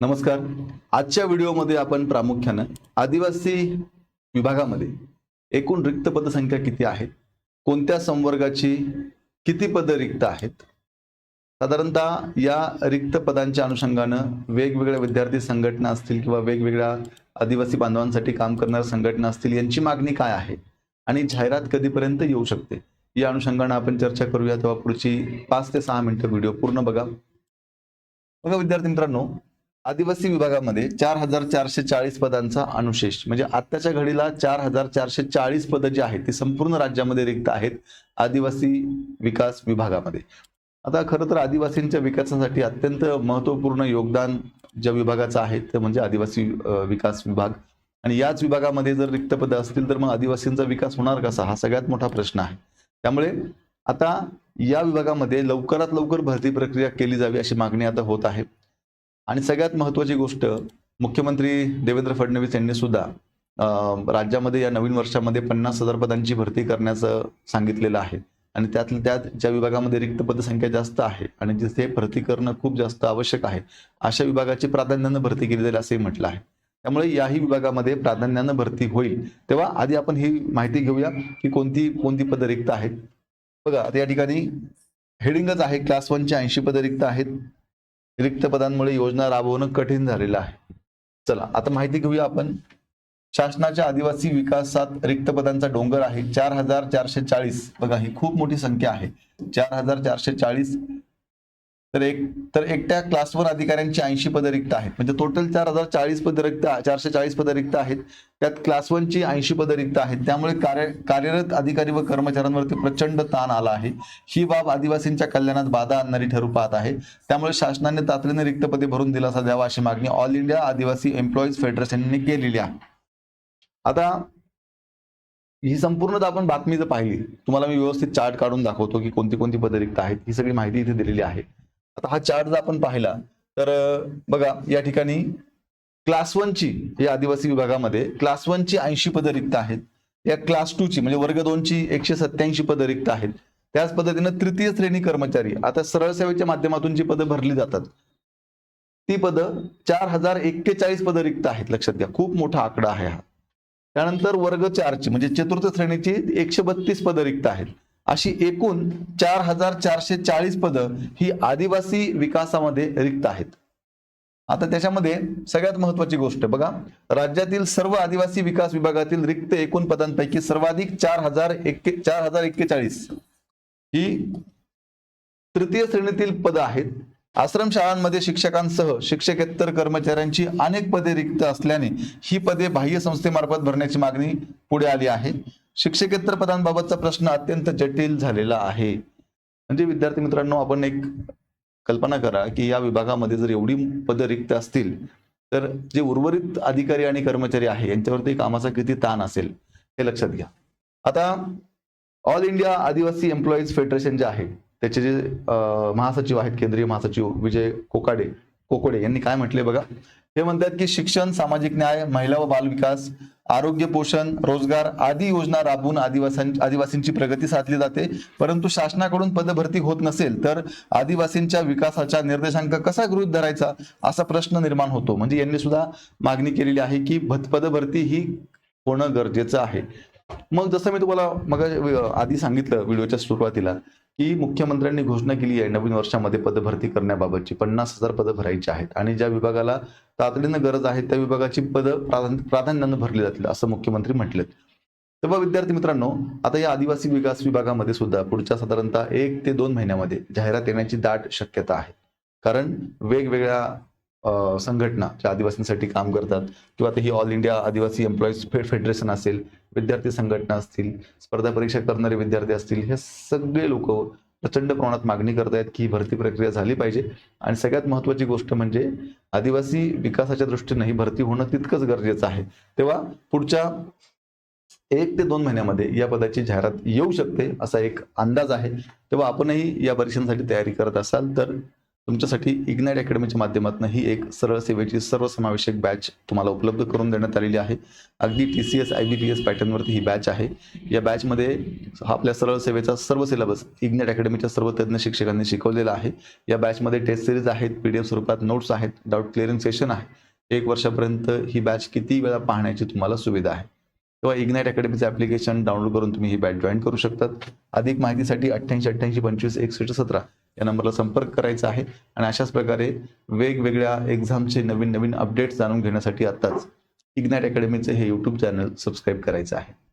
नमस्कार. आजच्या व्हिडिओमध्ये आपण प्रामुख्यानं आदिवासी विभागामध्ये एकूण रिक्त पदसंख्या किती आहेत? कोणत्या संवर्गाची किती पदं रिक्त आहेत? साधारणतः या रिक्त पदांच्या अनुषंगानं वेगवेगळ्या विद्यार्थी संघटना असतील किंवा वेगवेगळ्या आदिवासी बांधवांसाठी काम करणाऱ्या संघटना असतील यांची मागणी काय आहे? आणि जाहिरात कधीपर्यंत येऊ शकते? या अनुषंगानं आपण चर्चा करूया तेव्हा पुढची पाच ते सहा मिनिटं व्हिडिओ पूर्ण बघा. बघा विद्यार्थी मित्रांनो आदिवासी विभागामध्ये चार हजार चारशे चाळीस पदांचा अनुशेष. म्हणजे आत्ताच्या घडीला चार हजार चारशे चाळीस पदं जी आहेत ती संपूर्ण राज्यामध्ये रिक्त आहेत आदिवासी विकास विभागामध्ये. आता खरं तर आदिवासींच्या विकासासाठी अत्यंत महत्त्वपूर्ण योगदान ज्या विभागाचं आहे ते म्हणजे आदिवासी विकास विभाग. आणि याच विभागामध्ये जर रिक्त पदं असतील तर मग आदिवासींचा विकास होणार कसा? हा सगळ्यात मोठा प्रश्न आहे. त्यामुळे आता या विभागामध्ये लवकरात लवकर भरती प्रक्रिया केली जावी अशी मागणी आता होत आहे. आणि सगळ्यात महत्त्वाची गोष्ट मुख्यमंत्री देवेंद्र फडणवीस यांनी सुद्धा राज्यामध्ये या नवीन वर्षामध्ये पन्नास हजार पदांची भरती करण्याचं सांगितलेलं आहे. आणि त्यातल्या त्यात ज्या विभागामध्ये रिक्त पदसंख्या जास्त आहे आणि जिथे भरती करणं खूप जास्त आवश्यक आहे अशा विभागाची प्राधान्यानं भरती केली जाईल असंही म्हटलं आहे. त्यामुळे याही विभागामध्ये प्राधान्यानं भरती होईल. तेव्हा आधी आपण ही माहिती घेऊया की कोणती कोणती पदं रिक्त आहेत. बघा आता या ठिकाणी हेडिंगच आहे क्लास वनचे ऐंशी पदं रिक्त आहेत. रिक्त पदांमुळे योजना राबवणं कठीण झालेलं आहे. चला आता माहिती घेऊया आपण. शासनाच्या आदिवासी विकासात रिक्त पदांचा डोंगर आहे. चार हजार चारशे चाळीस. बघा ही खूप मोठी संख्या आहे. चार हजार चारशे चाळीस तर एक तर एकट्या क्लासवर अधिकाऱ्यांची ऐंशी पदं रिक्त आहेत. म्हणजे टोटल चार हजार चाळीस पदं रिक्त चारशे चाळीस पदं रिक्त आहेत. त्यात क्लास वनची ऐंशी पदं रिक्त आहेत. त्यामुळे कार्य कार्यरत अधिकारी व कर्मचाऱ्यांवरती प्रचंड ताण आला आहे. ही बाब आदिवासींच्या कल्याणात बाधा आणणारी ठरू पाहत आहे. त्यामुळे शासनाने तातडीने रिक्त पदे भरून दिलासा द्यावा अशी मागणी ऑल इंडिया आदिवासी एम्प्लॉईज फेडरेशनने केलेली आहे. आता ही संपूर्ण आपण बातमी जर पाहिली तुम्हाला मी व्यवस्थित चार्ट काढून दाखवतो की कोणती कोणती पदं रिक्त आहेत. ही सगळी माहिती इथे दिलेली आहे. आता हा चार्ट जर आपण पाहिला तर बघा या ठिकाणी क्लास वनची या आदिवासी विभागामध्ये क्लास वनची ऐंशी पदं रिक्त आहेत. या क्लास टू ची म्हणजे वर्ग दोनची एकशे सत्याऐंशी पदं रिक्त आहेत. त्याच पद्धतीनं तृतीय श्रेणी कर्मचारी आता सरळ सेवेच्या माध्यमातून जी पदं भरली जातात ती पदं चार हजार एक्केचाळीस पदं रिक्त आहेत लक्षात घ्या. खूप मोठा आकडा आहे हा. त्यानंतर वर्ग चारची म्हणजे चतुर्थ श्रेणीची एकशे बत्तीस पदं रिक्त आहेत. अशी एकूण चार हजार चारशे चाळीस पदं ही आदिवासी विकासामध्ये रिक्त आहेत. आता त्याच्यामध्ये सगळ्यात महत्वाची गोष्ट बघा राज्यातील सर्व आदिवासी विकास विभागातील रिक्त एकूण पदांपैकी सर्वाधिक चार हजार एक्के चार हजार एक्केचाळीस ही तृतीय श्रेणीतील पदं आहेत. आश्रमशाळांमध्ये शिक्षकांसह शिक्षकेतर कर्मचाऱ्यांची अनेक पदे रिक्त असल्याने ही पदे बाह्य संस्थेमार्फत भरण्याची मागणी पुढे आली आहे. शिक्षकेतर पदांबाबतचा प्रश्न अत्यंत जटिल झालेला आहे. म्हणजे विद्यार्थी मित्रांनो आपण एक कल्पना करा की या विभागामध्ये जर एवढी पदं रिक्त असतील तर जे उर्वरित अधिकारी आणि कर्मचारी आहे यांच्यावरती कामाचा किती ताण असेल हे लक्षात घ्या. आता all India Adivasi employees federation जे आहे त्याचे जे महासचिव आहेत केंद्रीय महासचिव विजय कोकाडे कोकोडे यांनी काय म्हटले बघा? ते म्हणतात की शिक्षण सामाजिक न्याय महिला व बालविकास आरोग्य पोषण रोजगार आदी योजना राबवून आदिवासी आदिवासींची प्रगती साधली जाते. परंतु शासनाकडून पदभरती होत नसेल तर आदिवासींच्या विकासाचा निर्देशांक कसा गृहीत धरायचा असा प्रश्न निर्माण होतो. म्हणजे यांनी सुद्धा मागणी केलेली आहे की पदभरती ही होणं गरजेचं आहे. मग जसं मी तुम्हाला मग आधी सांगितलं व्हिडिओच्या सुरुवातीला की मुख्यमंत्र्यांनी घोषणा केली आहे नवीन वर्षामध्ये पदभरती करण्याबाबतची. पन्नास हजार पदं भरायची आहेत. आणि ज्या विभागाला तातडीनं गरज आहे त्या विभागाची पदं प्राधान्य प्राधान्यानं भरली जातील असं मुख्यमंत्री म्हटलेत. तेव्हा विद्यार्थी मित्रांनो आता या आदिवासी विकास विभागामध्ये सुद्धा पुढच्या साधारणतः एक ते दोन महिन्यामध्ये जाहिरात येण्याची दाट शक्यता आहे. कारण वेगवेगळ्या संघटना ज्या आदिवासींसाठी काम करतात. किंवा ते ही all India Adivasi employees federation असेल विद्यार्थी संघटना असतील स्पर्धा परीक्षा करणारे विद्यार्थी असतील हे सगळे लोक प्रचंड प्रमाणात मागणी करत आहेत की ही भरती प्रक्रिया झाली पाहिजे. आणि सगळ्यात महत्वाची गोष्ट म्हणजे आदिवासी विकासाच्या दृष्टीने ही भरती होणं तितकंच गरजेचं आहे. तेव्हा पुढच्या एक ते दोन महिन्यामध्ये या पदाची जाहिरात येऊ शकते असा एक अंदाज आहे. तेव्हा आपणही या परीक्षांसाठी तयारी करत असाल तर तुमच्यासाठी इग्नाईट अकॅडमीच्या माध्यमातून ही एक सरळ सेवेची सर्वसमावेशक बॅच तुम्हाला उपलब्ध करून देण्यात आलेली आहे. अगदी T C S I B P S पॅटर्नवरती ही बॅच आहे. या बॅचमध्ये हा आपल्या सरळ सेवेचा सर्व सिलेबस इग्नेट अकॅडमीच्या सर्व तज्ज्ञ शिक्षकांनी शिकवलेला आहे. या बॅचमध्ये टेस्ट सिरीज आहेत पी डी एफ स्वरूपात नोट्स आहेत डाऊट क्लिअरिंग सेशन आहे. एक वर्षापर्यंत ही बॅच किती वेळा पाहण्याची तुम्हाला सुविधा आहे. किंवा इग्नाईट अकॅडमीचं ॲप्लिकेशन डाउनलोड करून तुम्ही ही बॅच जॉईन करू शकतात. अधिक माहितीसाठी अठ्ठ्याऐंशी अठ्ठ्याऐंशी पंचवीस एकसष्ट सतरा या नंबरला संपर्क करायचा आहे. आणि अशाच प्रकारे वेगवेगळ्या एक्झामचे नवीन नवीन अपडेट्स जाणून घेण्यासाठी आत्ताच इग्नॅट अकॅडमीचे हे यूट्यूब चॅनल सबस्क्राईब करायचं आहे.